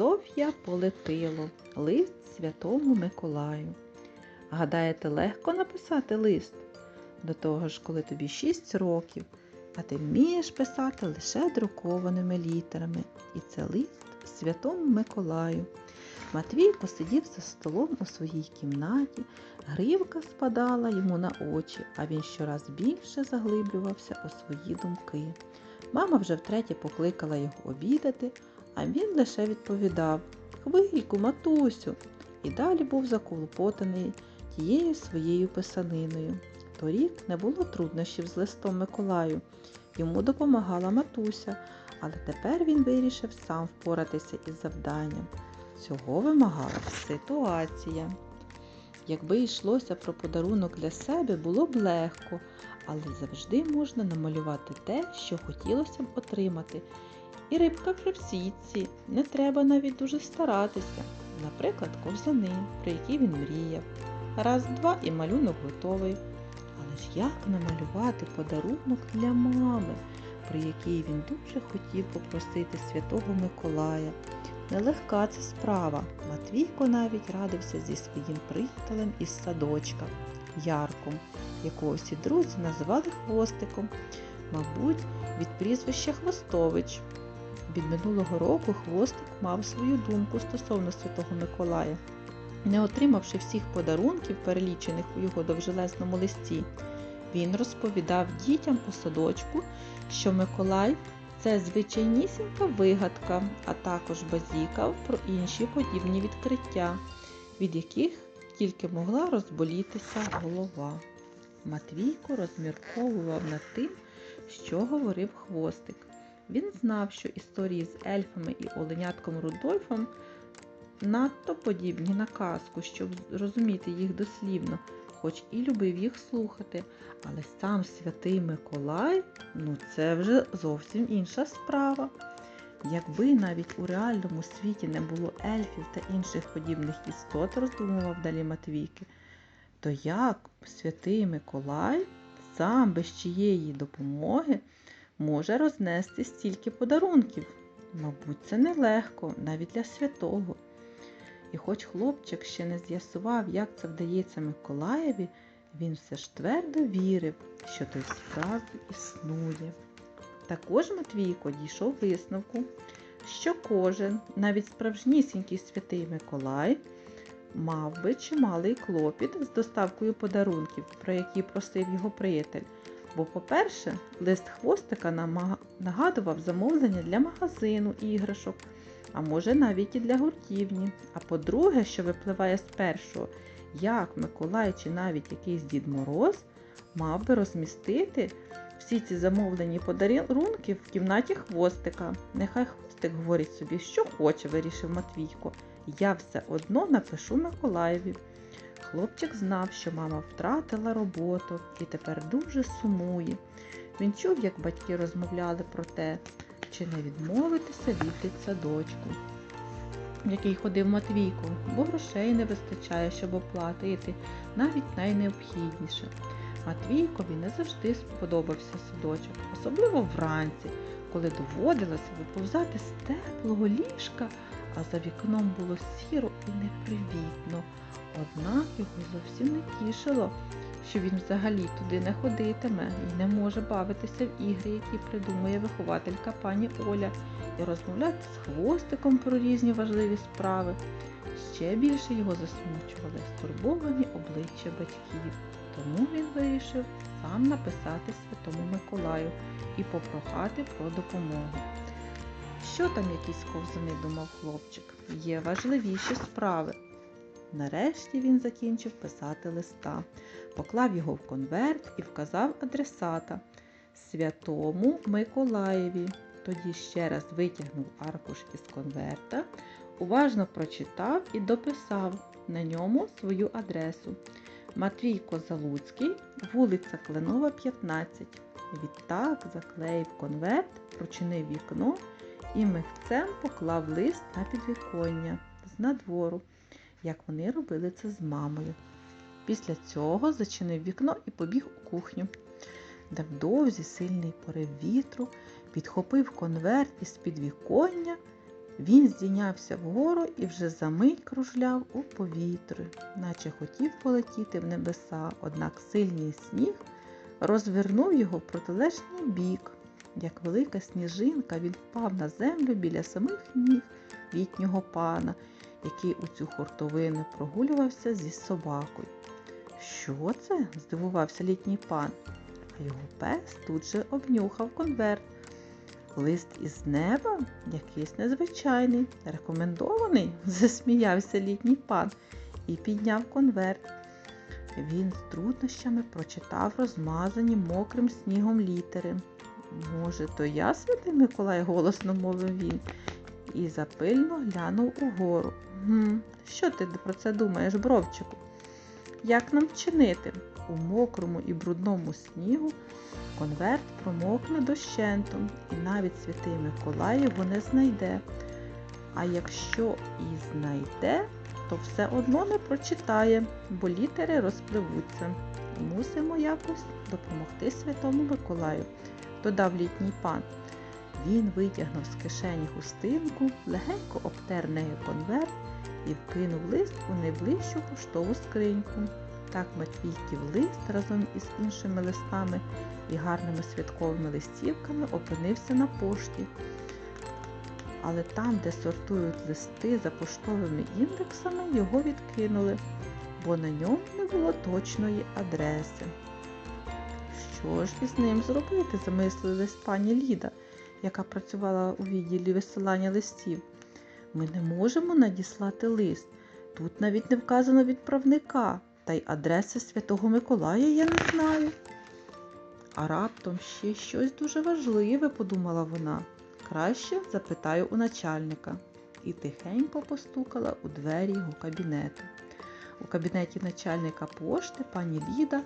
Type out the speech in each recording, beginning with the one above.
Азов'я полетило, лист святому Миколаю. Гадаєте, легко написати лист? До того ж, коли тобі 6 років, а ти вмієш писати лише друкованими літерами. І це лист святому Миколаю. Матвій посидів за столом у своїй кімнаті, гривка спадала йому на очі, а він щораз більше заглиблювався у свої думки. Мама вже втретє покликала його обідати, а він лише відповідав Хвильку, матусю, і далі був заколопотаний тією своєю писаниною. Торік не було труднощів з листом Миколаю. Йому допомагала матуся, але тепер він вирішив сам впоратися із завданням. Цього вимагала ситуація. Якби йшлося про подарунок для себе, було б легко, але завжди можна намалювати те, що хотілося б отримати. І рибка в не треба навіть дуже старатися. Наприклад, ковзани, про які він мріяв. Раз, два і малюнок готовий. Але ж як намалювати подарунок для мами, про який він дуже хотів попросити святого Миколая? Нелегка це справа. Матвійко навіть радився зі своїм приятелем із садочка Ярком, якого всі друзі називали хвостиком, мабуть, від прізвища Хвостович. Від минулого року хвостик мав свою думку стосовно Святого Миколая. Не отримавши всіх подарунків, перелічених у його довжелезному листі, він розповідав дітям у садочку, що Миколай це звичайнісінька вигадка, а також базікав про інші подібні відкриття, від яких тільки могла розболітися голова. Матвійко розмірковував над тим, що говорив хвостик. Він знав, що історії з ельфами і оленятком Рудольфом надто подібні на казку, щоб зрозуміти їх дослівно, хоч і любив їх слухати. Але сам святий Миколай ну це вже зовсім інша справа. Якби навіть у реальному світі не було ельфів та інших подібних істот, роздумував далі Матвійки, то як святий Миколай сам без чиєї допомоги може рознести стільки подарунків? Мабуть, це нелегко, навіть для святого. І хоч хлопчик ще не з'ясував, як це вдається Миколаєві, він все ж твердо вірив, що той справді існує. Також Матвійко дійшов висновку, що кожен, навіть справжнісінький святий Миколай, мав би чималий клопіт з доставкою подарунків, про які просив його приятель. Бо, по-перше, лист хвостика нагадував замовлення для магазину іграшок, а може навіть і для гуртівні. А по-друге, що випливає з першого, як Миколай чи навіть якийсь Дід Мороз мав би розмістити всі ці замовлені подарунки в кімнаті хвостика. Нехай хвостик говорить собі, що хоче, вирішив Матвійко. Я все одно напишу Миколаєві. Хлопчик знав, що мама втратила роботу і тепер дуже сумує. Він чув, як батьки розмовляли про те, чи не відмовитися від дитсадочку, в який ходив Матвійко, бо грошей не вистачає, щоб оплатити навіть найнеобхідніше. Матвійкові не завжди сподобався садочок, особливо вранці, коли доводилося виповзати з теплого ліжка, а за вікном було сіро і непривітно. Однак його зовсім не тішило, що він взагалі туди не ходитиме і не може бавитися в ігри, які придумує вихователька пані Оля, і розмовляти з хвостиком про різні важливі справи. Ще більше його засмучували стурбовані обличчя батьків. Тому він вирішив сам написати Святому Миколаю і попрохати про допомогу. Що там якісь ковзани, думав хлопчик, є важливіші справи. Нарешті він закінчив писати листа, поклав його в конверт і вказав адресата Святому Миколаєві. Тоді ще раз витягнув аркуш із конверта, уважно прочитав і дописав на ньому свою адресу. Матвій Козалуцький, вулиця Кленова, 15. Відтак заклеїв конверт, прочинив вікно і михцем поклав лист на підвіконня з надвору, як вони робили це з мамою. Після цього зачинив вікно і побіг у кухню, де вдовзі сильний порив вітру підхопив конверт із підвіконня, Він здійнявся вгору і вже за мить кружляв у повітрі, наче хотів полетіти в небеса, однак сильний сніг розвернув його в протилежний бік. Як велика сніжинка, він впав на землю біля самих ніг літнього пана, який у цю хуртовину прогулювався зі собакою. Що це? здивувався літній пан, а його пес тут же обнюхав конверт. Лист із неба якийсь незвичайний, рекомендований, засміявся літній пан і підняв конверт. Він з труднощами прочитав розмазані мокрим снігом літери. Може, то я, святий Миколай, голосно мовив він, і запильно глянув угору. «Гм, Що ти про це думаєш, бровчику? Як нам чинити? У мокрому і брудному снігу конверт промокне дощентом, і навіть святий Миколай його не знайде. А якщо і знайде, то все одно не прочитає, бо літери розпливуться. Мусимо якось допомогти святому Миколаю, додав літній пан. Він витягнув з кишені хустинку, легенько обтер нею конверт і вкинув лист у найближчу поштову скриньку. Так Матвійків лист разом із іншими листами і гарними святковими листівками опинився на пошті. Але там, де сортують листи за поштовими індексами, його відкинули, бо на ньому не було точної адреси. Що ж із ним зробити, замислилась пані Ліда, яка працювала у відділі висилання листів. Ми не можемо надіслати лист. Тут навіть не вказано відправника, та й адреси Святого Миколая я не знаю. А раптом ще щось дуже важливе, подумала вона. Краще запитаю у начальника. І тихенько постукала у двері його кабінету. У кабінеті начальника пошти пані Ліда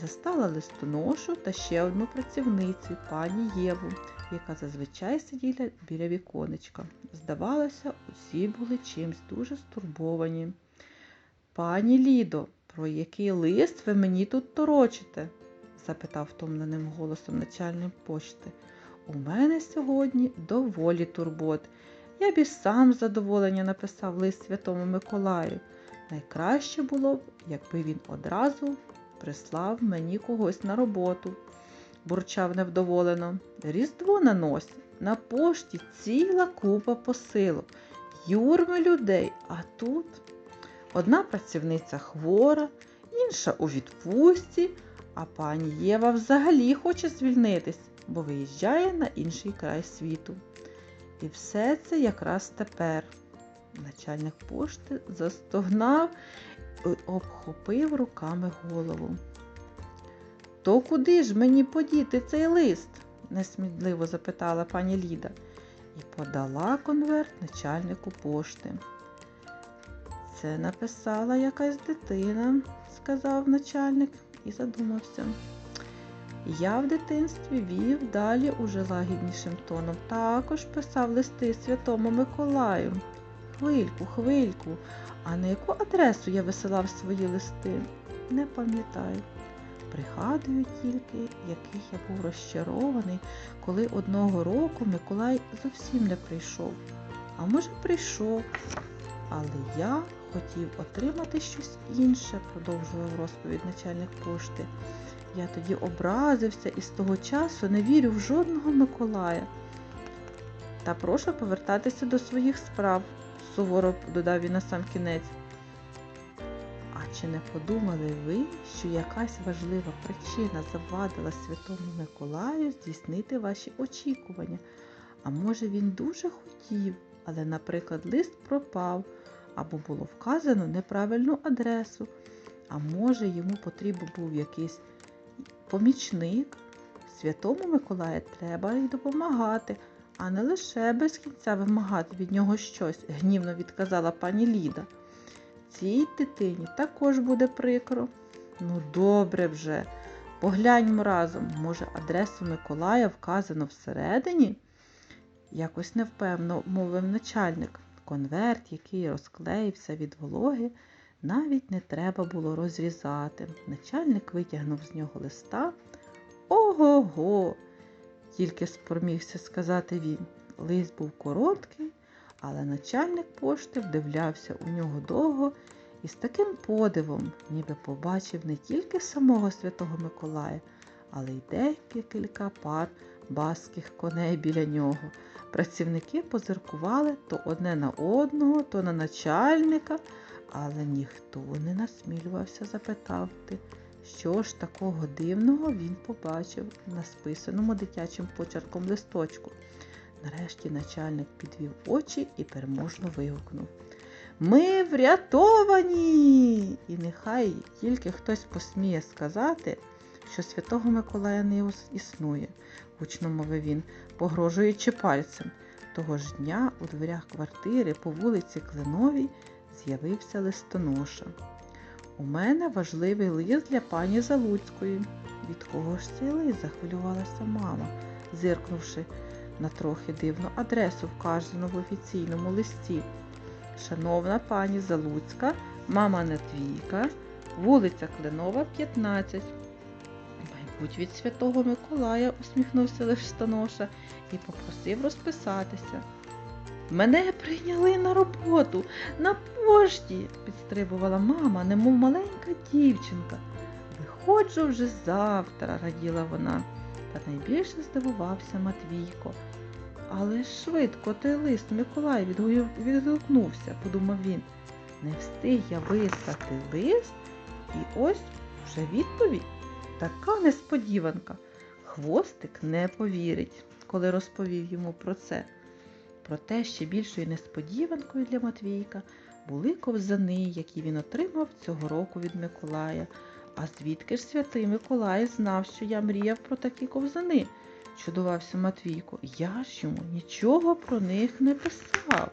застала листоношу та ще одну працівницю, пані Єву, яка зазвичай сиділа біля віконечка. Здавалося, усі були чимсь дуже стурбовані. Пані Лідо, про який лист ви мені тут торочите? запитав втомленим голосом начальник пошти. У мене сьогодні доволі турбот. Я б і сам з задоволення написав лист Святому Миколаю. Найкраще було б, якби він одразу прислав мені когось на роботу, бурчав невдоволено. Різдво на носі, на пошті ціла купа посилок, юрми людей, а тут одна працівниця хвора, інша у відпустці, а пані Єва взагалі хоче звільнитись, бо виїжджає на інший край світу. І все це якраз тепер. Начальник пошти застогнав обхопив руками голову. То куди ж мені подіти цей лист? несмідливо запитала пані Ліда і подала конверт начальнику пошти. Це написала якась дитина, сказав начальник і задумався. Я в дитинстві вів далі уже лагіднішим тоном. Також писав листи Святому Миколаю. Хвильку, хвильку, а на яку адресу я висилав свої листи? Не пам'ятаю. Пригадую тільки, який я був розчарований, коли одного року Миколай зовсім не прийшов. А може, прийшов. Але я хотів отримати щось інше, продовжував розповідь начальник пошти. Я тоді образився і з того часу не вірю в жодного Миколая. Та прошу повертатися до своїх справ, суворо додав він на сам кінець. А чи не подумали ви, що якась важлива причина завадила Святому Миколаю здійснити ваші очікування? А може він дуже хотів, але, наприклад, лист пропав або було вказано неправильну адресу, а може йому потрібен був якийсь помічник. Святому Миколаю треба й допомагати, а не лише без кінця вимагати від нього щось, гнівно відказала пані Ліда. Цій дитині також буде прикро. Ну, добре вже. Погляньмо разом, може, адресу Миколая вказано всередині? Якось невпевно мовив начальник. Конверт, який розклеївся від вологи, навіть не треба було розрізати. Начальник витягнув з нього листа. Ого го! Тільки спромігся сказати він. Лист був короткий, Але начальник пошти вдивлявся у нього довго і з таким подивом, ніби побачив не тільки самого Святого Миколая, але й декілька пар баских коней біля нього. Працівники позиркували то одне на одного, то на начальника, але ніхто не насмілювався запитати, що ж такого дивного він побачив на списаному дитячим почерком листочку. Нарешті начальник підвів очі і переможно вигукнув. Ми врятовані! І нехай тільки хтось посміє сказати, що Святого Миколая не існує, гучно мовив він, погрожуючи пальцем. Того ж дня у дверях квартири по вулиці Кленовій з'явився листоноша. У мене важливий лист для пані Залуцької. Від кого ж цей лист захвилювалася мама, зиркнувши на трохи дивну адресу, вказану в офіційному листі. Шановна пані Залуцька, мама Нетвійка, вулиця Кленова, 15. Мабуть, від святого Миколая, усміхнувся листоноша і попросив розписатися. Мене прийняли на роботу на пошті, підстрибувала мама, немов маленька дівчинка. Виходжу вже завтра, раділа вона. Та найбільше здивувався Матвійко. Але швидко той лист Миколай відгу- відгукнувся, подумав він. Не встиг я вислати лист, і ось вже відповідь. Така несподіванка. Хвостик не повірить, коли розповів йому про це. Проте ще більшою несподіванкою для Матвійка були ковзани, які він отримав цього року від Миколая. А звідки ж святий Миколай знав, що я мріяв про такі ковзани? чудувався Матвійко. Я ж йому нічого про них не писав.